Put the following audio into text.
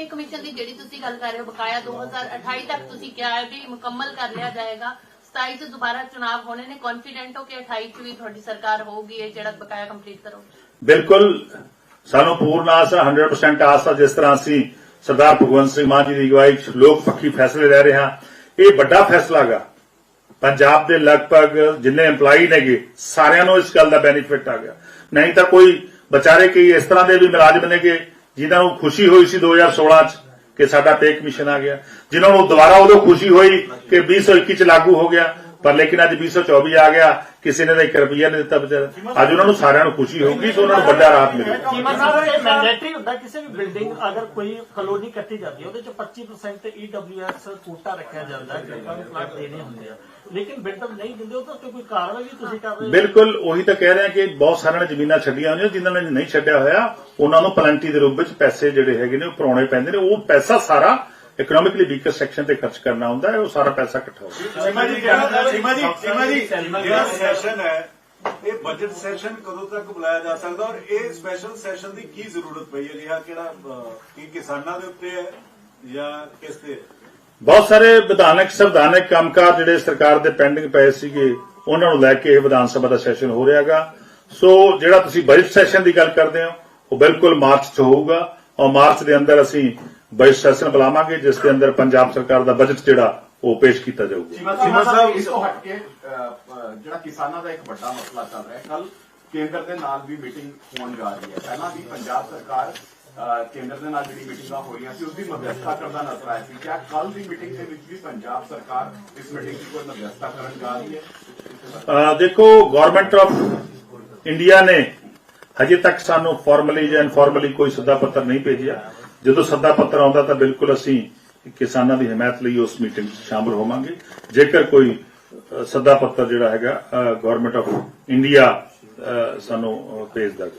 Pay commission ਦੀ ਜਿਹੜੀ ਤੁਸੀਂ ਗੱਲ ਕਰ ਰਹੇ ਹੋ, ਬਕਾਇਆ 2028 ਤੱਕ ਤੁਸੀਂ ਕਿਹਾ ਹੈ ਵੀ ਮੁਕੰਮਲ ਕਰ ਲਿਆ ਜਾਏਗਾ। 27 ਚ ਦੁਬਾਰਾ ਚੁਣਾਵ ਹੋਣੇ ਨੇ ਕੌਨਫੀਡੈਂਟ ਹੋ ਕਿ 28 ਚ ਵੀ ਤੁਹਾਡੀ ਸਰਕਾਰ ਹੋਊਗੀ, ਇਹ ਜਿਹੜਾ ਬਕਾਇਆ ਕੰਪਲੀਟ ਕਰੋਗੇ? ਬਿਲਕੁਲ, ਸਾਨੂੰ ਪੂਰਨ ਆਸ ਹੈ 100% ਆਸ ਹੈ, ਜਿਸ ਤਰ੍ਹਾਂ ਅਸੀਂ ਸਰਦਾਰ ਭਗਵੰਤ ਸਿੰਘ ਮਾਨ ਜੀ ਦੀ ਅਗਵਾਈ 'ਚ ਲੋਕ ਪੱਖੀ ਫੈਸਲੇ ਲੈ ਰਹੇ ਹਾਂ। ਇਹ ਵੱਡਾ ਫੈਸਲਾ ਗਾ। ਪੰਜਾਬ ਦੇ ਲਗਭਗ ਜਿੰਨੇ EMPLOYE ਨੇਗੇ, ਸਾਰਿਆਂ ਨੂੰ ਇਸ ਗੱਲ ਦਾ ਬੈਨੀਫਿਟ ਆ ਗਿਆ। ਨਹੀਂ ਤਾਂ ਕੋਈ ਵਿਚਾਰੇ ਕਈ ਇਸ ਤਰ੍ਹਾਂ ਦੇ ਵੀ ਮੁਲਾਜ਼ਮ ਨੇਗੇ ਜਿਨ੍ਹਾਂ ਨੂੰ ਖੁਸ਼ੀ ਹੋਈ ਸੀ 2016 ਚ ਕਿ ਸਾਡਾ ਪੇ ਕਮਿਸ਼ਨ ਆ ਗਿਆ। ਜਿਨ੍ਹਾਂ ਨੂੰ ਦੁਬਾਰਾ ਉਦੋਂ ਖੁਸ਼ੀ ਹੋਈ ਕਿ 2021 ਚ ਲਾਗੂ ਹੋ ਗਿਆ ਪਰ ਲੇਕਿਨ ਅੱਜ 2024 ਆ ਗਿਆ ਕਿਸੇ ਨੇ ਤਾਂ 1 ਰੁਪਿਆ ਨਹੀਂ ਦਿੱਤਾ ਵਿਚਾਰਾ ਅੱਜ ਉਹਨਾਂ ਨੂੰ ਸਾਰਿਆਂ ਨੂੰ ਖੁਸ਼ੀ ਹੋਊਗੀ ਸੋ ਉਹਨਾਂ ਨੂੰ ਵੱਡਾ ਰਾਹਤ ਮਿਲੇਗੀ ਕੀਮਤ ਸਾਹਿਬ ਇਹ ਮੈਂਡੇਟਰੀ ਹੁੰਦਾ ਕਿਸੇ ਵੀ ਬਿਲਡਿੰਗ ਅਗਰ ਕੋਈ ਕਲੋਨੀ ਕੱਟੀ ਜਾਂਦੀ ਹੈ ਉਹਦੇ ਚ 25% ਤੇ ਈਡਬਲਯੂਐਸ ਕੋਟਾ ਰੱਖਿਆ ਜਾਂਦਾ ਹੈ ਲੋਕਾਂ ਨੂੰ ਪਲਾਟ ਦੇਣੇ ਹੁੰਦੇ ਆ। ਲੇਕਿਨ ਬਿਲਡਰ ਨਹੀਂ ਦਿੰਦੇ ਉਹ ਤਾਂ ਕੋਈ ਕਾਰਵਾਈ ਵੀ ਤੁਸੀਂ ਕਰ ਰਹੇ ਹੋ। ਬਿਲਕੁਲ ਉਹੀ ਤਾਂ ਕਹਿ ਰਹੇ ਹਾਂ ਕਿ ਬਹੁਤ ਸਾਰਿਆਂ ਨੇ ਜ਼ਮੀਨਾਂ ਛੱਡੀਆਂ ਹੋਈਆਂ ਜਿਨ੍ਹਾਂ ਨੇ ਨਹੀਂ ਛੱਡਿਆ ਹੋਇਆ ਉਹਨਾਂ ਨੂੰ ਪਲੰਟੀ ਦੇ ਰੂਪ ਵਿੱਚ ਪੈਸੇ ਜਿਹੜੇ ਹੈਗੇ ਨੇ ਉਹ ਭਰਾਉਣੇ ਪੈਂਦੇ ਨੇ ਉਹ ਪੈਸਾ ਸਾਰਾ ਇਕਨੋਮਿਕਲੀ ਵੀਕਰ ਸੈਕਸ਼ਨ ਤੇ ਖਰਚ ਕਰਨਾ ਹੁੰਦਾ ਹੈ ਉਹ ਸਾਰਾ ਪੈਸਾ ਇਕੱਠਾ ਹੋ ਸੀਮਾ ਜੀ ਕਹਿਣਾ- ਸੀਮਾ ਜੀ ਸੀਮਾ ਜੀ ਜਿਹੜਾ ਸੈਸ਼ਨ ਹੈ ਇਹ ਬਜਟ ਸੈਸ਼ਨ ਕਦੋਂ ਤੱਕ ਬੁਲਾਇਆ ਜਾ ਸਕਦਾ ਔਰ ਇਹ ਸਪੈਸ਼ਲ ਸੈਸ਼ਨ ਦੀ ਕੀ ਜ਼ਰੂਰਤ ਪਈ ਹੈ? ਰਿਹਾ ਕਿਹੜਾ ਕੀ ਕਿਸਾਨਾਂ ਦੇ ਉੱਤੇ ਹੈ ਜਾਂ ਕਿਸ ਤੇ? ਬਹੁਤ ਸਾਰੇ ਵਿਧਾਨਕ ਸੰਵਿਧਾਨਕ ਕੰਮਕਾਰ ਜਿਹੜੇ ਸਰਕਾਰ ਦੇ ਪੈਂਡਿੰਗ ਪਏ ਸੀਗੇ ਉਹਨਾਂ ਨੂੰ ਲੈ ਕੇ ਇਹ ਵਿਧਾਨ ਸਭਾ ਦਾ ਸੈਸ਼ਨ ਹੋ ਰਿਹਾਗਾ। ਸੋ ਜਿਹੜਾ ਤੁਸੀਂ ਬਜਟ ਸੈਸ਼ਨ ਦੀ ਗੱਲ ਕਰਦੇ ਹੋ ਉਹ ਬਿਲਕੁਲ ਮਾਰਚ 'ਚ ਹੋਊਗਾ। ਔਰ ਮਾਰਚ ਦੇ ਅੰਦਰ ਅਸੀਂ ਬਜਟ ਸੈਸ਼ਨ ਬੁਲਾਵਾਂਗੇ ਜਿਸ ਦੇ ਅੰਦਰ ਪੰਜਾਬ ਸਰਕਾਰ ਦਾ ਬਜਟ ਜਿਹੜਾ ਉਹ ਪੇਸ਼ ਕੀਤਾ ਜਾਊਗਾ। ਚੀਮਾ ਚੀਮਾ ਸਾਹਿਬ ਇਸ ਤੋਂ ਹਟ ਕੇ ਅਹ, ਜਿਹੜਾ ਕਿਸਾਨਾਂ ਦਾ ਇੱਕ ਵੱਡਾ ਮਸਲਾ ਚੱਲ ਰਿਹਾ ਹੈ ਕੱਲ ਕੇਂਦਰ ਦੇ ਨਾਲ ਵੀ ਮੀਟਿੰਗ ਹੋਣ ਜਾ ਰਹੀ ਹੈ। ਪਹਿਲਾਂ ਵੀ ਪੰਜਾਬ ਸਰਕਾਰ ਅਹ, ਕੇਂਦਰ ਦੇ ਨਾਲ ਜਿਹੜੀ ਮੀਟਿੰਗਾਂ ਹੋ ਰਹੀਆਂ ਸੀ ਉਸ ਦੀ ਕਰਦਾ ਨਜ਼ਰ ਆਇਆ ਸੀ। ਕਿਆ ਕੱਲ ਦੀ ਮੀਟਿੰਗ ਦੇ ਵਿੱਚ ਵੀ ਪੰਜਾਬ ਸਰਕਾਰ ਇਸ ਮੀਟਿੰਗ ਦੀ ਕੋਈ ਮਧਿਅਸਥਤਾ ਕਰਨ ਜਾ ਰਹੀ ਹੈ? ਅਹ ਦੇਖੋ ਗਵਰਨਮੈਂਟ ਆਫ ਇੰਡੀਆ ਨੇ ਹਜੇ ਤੱਕ ਸਾਨੂੰ ਫਾਰਮਲੀ ਜਾਂ ਇਨਫਾਰਮਲੀ ਕੋਈ ਸੱਦਾ ਪੱਤਰ ਨਹੀਂ ਭੇਜਿਆ। ਜਦੋਂ ਸੱਦਾ ਪੱਤਰ ਆਉਂਦਾ ਤਾਂ ਬਿਲਕੁਲ ਅਸੀਂ ਕਿਸਾਨਾਂ ਦੀ ਹਮਾਇਤ ਲਈ ਉਸ ਮੀਟਿੰਗ 'ਚ ਸ਼ਾਮਲ ਹੋਵਾਂਗੇ। ਜੇਕਰ ਕੋਈ ਸੱਦਾ ਪੱਤਰ ਜਿਹੜਾ ਹੈਗਾ ਗਵਰਨਮੈਂਟ ਆਫ ਇੰਡੀਆ ਸਾਨੂੰ ਅਹ, ਭੇਜਦਾ ਹੈ